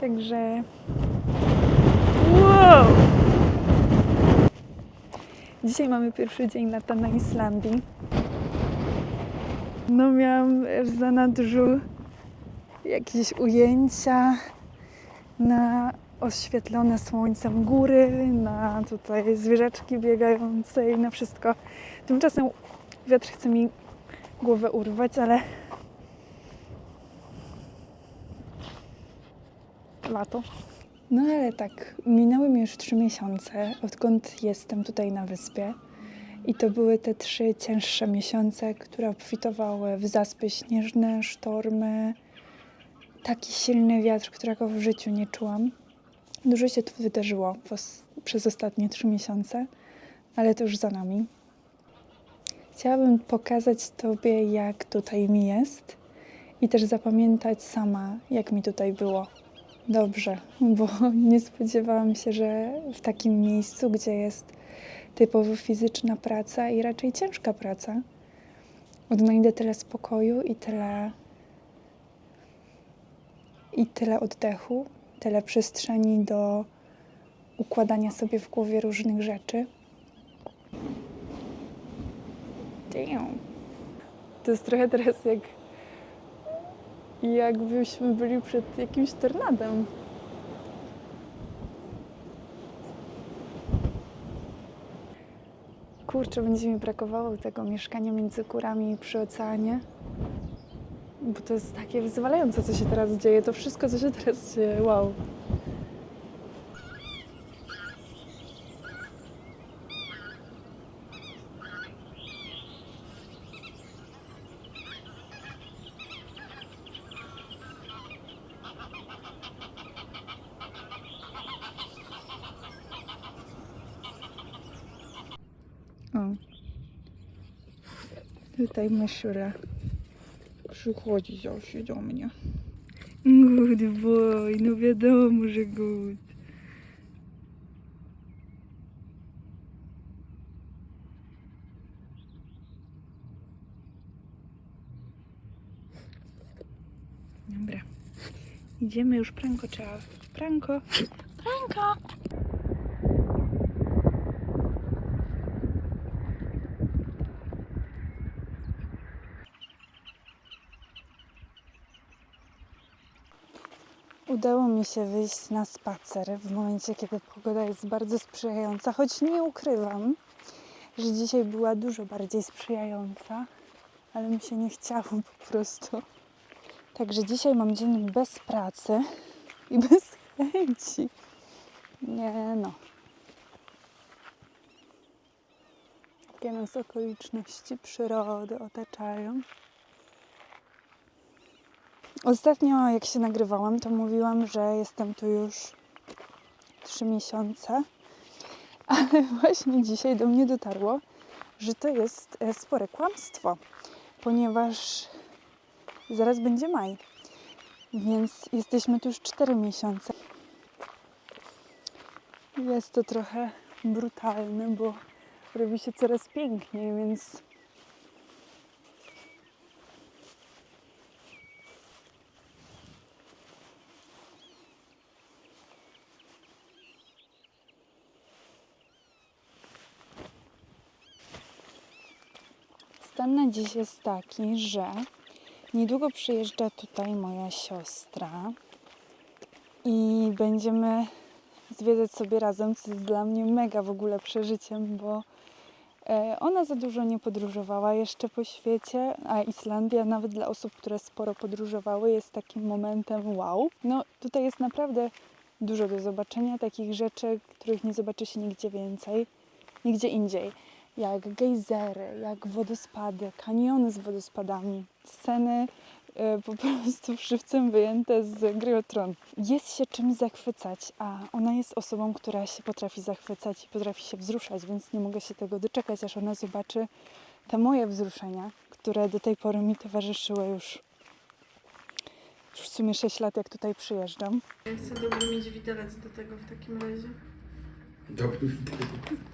Także. Wow! Dzisiaj mamy pierwszy dzień lata na Islandii. No, miałam w zanadrzu jakieś ujęcia na oświetlone słońcem góry, na tutaj zwierzaczki biegające i na wszystko. Tymczasem wiatr chce mi głowę urwać, ale lato. No ale tak, minęły mi już trzy miesiące, odkąd jestem tutaj na wyspie. I to były te trzy cięższe miesiące, które obfitowały w zaspy śnieżne, sztormy, taki silny wiatr, którego w życiu nie czułam. Dużo się tu wydarzyło przez ostatnie trzy miesiące, ale to już za nami. Chciałabym pokazać Tobie, jak tutaj mi jest i też zapamiętać sama, jak mi tutaj było. Dobrze, bo nie spodziewałam się, że w takim miejscu, gdzie jest typowo fizyczna praca i raczej ciężka praca, odnajdę tyle spokoju i tyle i tyle oddechu, tyle przestrzeni do układania sobie w głowie różnych rzeczy. Damn. To jest trochę teraz jak jakbyśmy byli przed jakimś tornadem. Kurczę, będzie mi brakowało tego mieszkania między górami przy oceanie. Bo to jest takie wyzwalające, co się teraz dzieje. To wszystko, co się teraz dzieje. Wow. O. Tutaj myszura przychodzi zawsze do mnie. Good boy, no wiadomo, że good. Dobra. Idziemy już pranko, trzeba. Pranko. Pranko. Udało mi się wyjść na spacer w momencie, kiedy pogoda jest bardzo sprzyjająca, choć nie ukrywam, że dzisiaj była dużo bardziej sprzyjająca, ale mi się nie chciało po prostu. Także dzisiaj mam dzień bez pracy i bez chęci. Nie no. Jakie nas okoliczności przyrody otaczają. Ostatnio, jak się nagrywałam, to mówiłam, że jestem tu już trzy miesiące, ale właśnie dzisiaj do mnie dotarło, że to jest e, spore kłamstwo, ponieważ zaraz będzie maj, więc jesteśmy tu już cztery miesiące. Jest to trochę brutalne, bo robi się coraz piękniej, więc Stan na dziś jest taki, że niedługo przyjeżdża tutaj moja siostra i będziemy zwiedzać sobie razem, co jest dla mnie mega w ogóle przeżyciem, bo e, ona za dużo nie podróżowała jeszcze po świecie, a Islandia nawet dla osób, które sporo podróżowały jest takim momentem wow. No tutaj jest naprawdę dużo do zobaczenia, takich rzeczy, których nie zobaczy się nigdzie więcej, nigdzie indziej jak gejzery, jak wodospady, kaniony z wodospadami, sceny e, po prostu żywcem wyjęte z gry o tron. Jest się czym zachwycać, a ona jest osobą, która się potrafi zachwycać i potrafi się wzruszać, więc nie mogę się tego doczekać, aż ona zobaczy te moje wzruszenia, które do tej pory mi towarzyszyły już, już w sumie 6 lat, jak tutaj przyjeżdżam. Ja chcę dobry mieć widelec do tego w takim razie. Dobry widelec.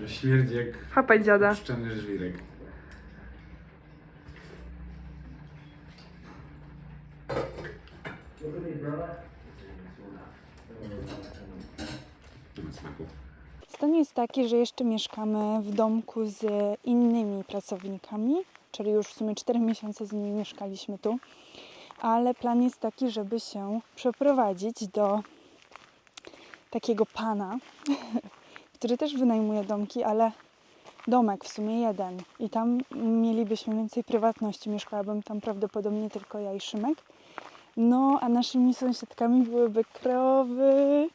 No śmierdzi jak dziada. szczelny żwirek. Nie. Stan jest taki, że jeszcze mieszkamy w domku z innymi pracownikami, czyli już w sumie 4 miesiące z nimi mieszkaliśmy tu, ale plan jest taki, żeby się przeprowadzić do takiego pana, który też wynajmuje domki, ale domek w sumie jeden. I tam mielibyśmy więcej prywatności. Mieszkałabym tam prawdopodobnie tylko ja i Szymek. No, a naszymi sąsiadkami byłyby krowy,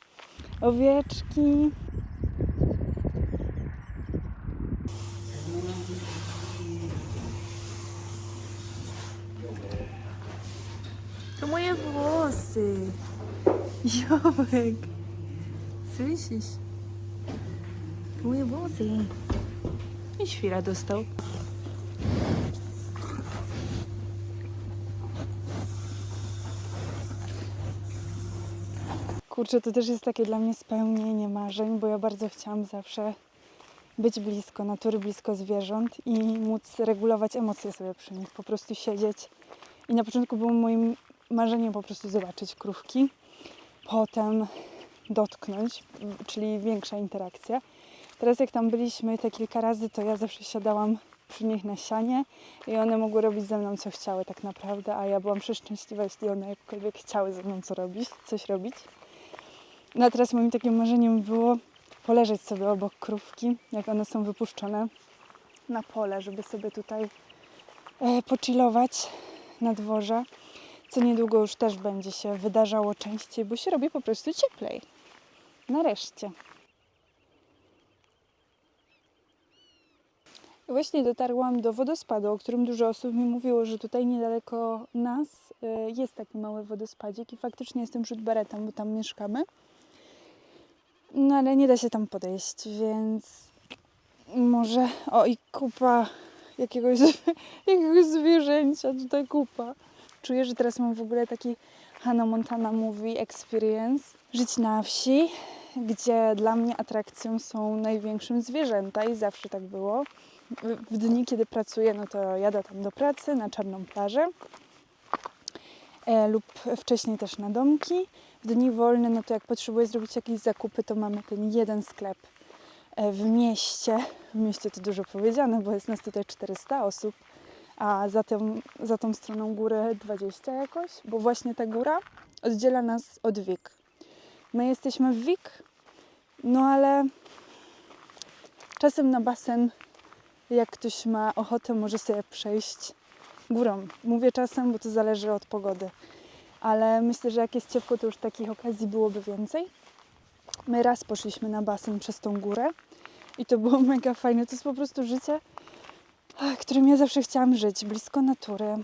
owieczki. To moje włosy. Jołek. Słyszysz? Moje włosy. I świra dostał. Kurczę, to też jest takie dla mnie spełnienie marzeń, bo ja bardzo chciałam zawsze być blisko natury, blisko zwierząt i móc regulować emocje sobie przy nich, po prostu siedzieć. I na początku było moim marzeniem po prostu zobaczyć krówki, potem dotknąć, czyli większa interakcja. Teraz jak tam byliśmy te kilka razy, to ja zawsze siadałam przy nich na sianie i one mogły robić ze mną co chciały tak naprawdę, a ja byłam przeszczęśliwa, jeśli one jakkolwiek chciały ze mną co robić, coś robić. No a teraz moim takim marzeniem było poleżeć sobie obok krówki, jak one są wypuszczone na pole, żeby sobie tutaj e, na dworze, co niedługo już też będzie się wydarzało częściej, bo się robi po prostu cieplej. Nareszcie. Właśnie dotarłam do wodospadu, o którym dużo osób mi mówiło, że tutaj niedaleko nas e, jest taki mały wodospadzik i faktycznie jestem rzut beretem, bo tam mieszkamy. No ale nie da się tam podejść, więc może... O i kupa jakiegoś, jakiegoś zwierzęcia, tutaj kupa. Czuję, że teraz mam w ogóle taki Hannah Montana Movie Experience. Żyć na wsi, gdzie dla mnie atrakcją są największym zwierzęta i zawsze tak było. W- dni, kiedy pracuję, no to jadę tam do pracy na czarną plażę e, lub wcześniej też na domki. W dni wolne, no to jak potrzebuję zrobić jakieś zakupy, to mamy ten jeden sklep e, w mieście. W mieście to dużo powiedziane, bo jest nas tutaj 400 osób, a za tą, za tą stroną góry 20 jakoś, bo właśnie ta góra oddziela nas od Wik. My jesteśmy w Wik, no ale czasem na basen, jak ktoś ma ochotę, może sobie przejść górą. Mówię czasem, bo to zależy od pogody. Ale myślę, że jak jest ciepło, to już takich okazji byłoby więcej. My raz poszliśmy na basen przez tą górę i to było mega fajne. To jest po prostu życie, którym ja zawsze chciałam żyć. Blisko natury.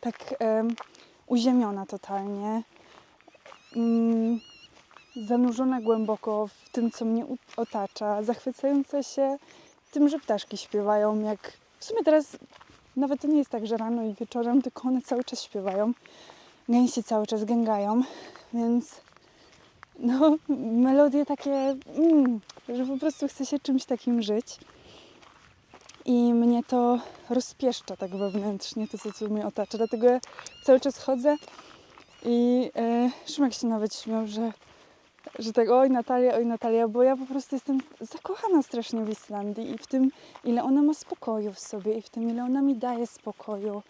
Tak em, uziemiona totalnie. Mm, zanurzona głęboko w tym, co mnie otacza. Zachwycająca się tym, że ptaszki śpiewają. Jak w sumie teraz nawet to nie jest tak, że rano i wieczorem, tylko one cały czas śpiewają. Gęsi cały czas gęgają, więc no, melodie takie, mm, że po prostu chce się czymś takim żyć. I mnie to rozpieszcza tak wewnętrznie, to co mnie otacza. Dlatego ja cały czas chodzę i e, Szymek się nawet śmiał, że, że tak oj Natalia, oj Natalia, bo ja po prostu jestem zakochana strasznie w Islandii i w tym, ile ona ma spokoju w sobie i w tym, ile ona mi daje spokoju.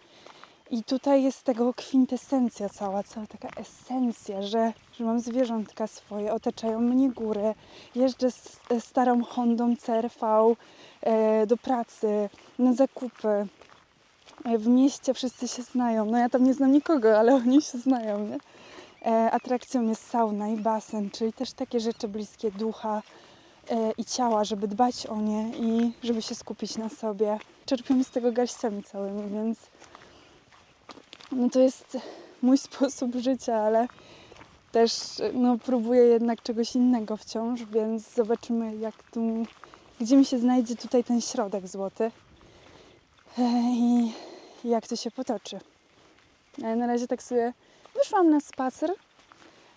I tutaj jest tego kwintesencja cała, cała taka esencja, że, że mam zwierzątka swoje, otaczają mnie góry, jeżdżę z z starą Hondą CRV e, do pracy, na zakupy. E, w mieście wszyscy się znają, no ja tam nie znam nikogo, ale oni się znają, nie? E, atrakcją jest sauna i basen, czyli też takie rzeczy bliskie ducha e, i ciała, żeby dbać o nie i żeby się skupić na sobie. Czerpiemy z tego garściami całymi, więc no to jest mój sposób życia, ale też no, próbuję jednak czegoś innego wciąż, więc zobaczymy, jak tu, gdzie mi się znajdzie tutaj ten środek złoty e, i jak to się potoczy. Ale na razie tak sobie wyszłam na spacer,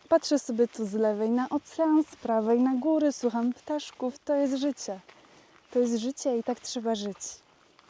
patrzę sobie tu z lewej na ocean, z prawej na góry, słucham ptaszków. To jest życie. To jest życie i tak trzeba żyć.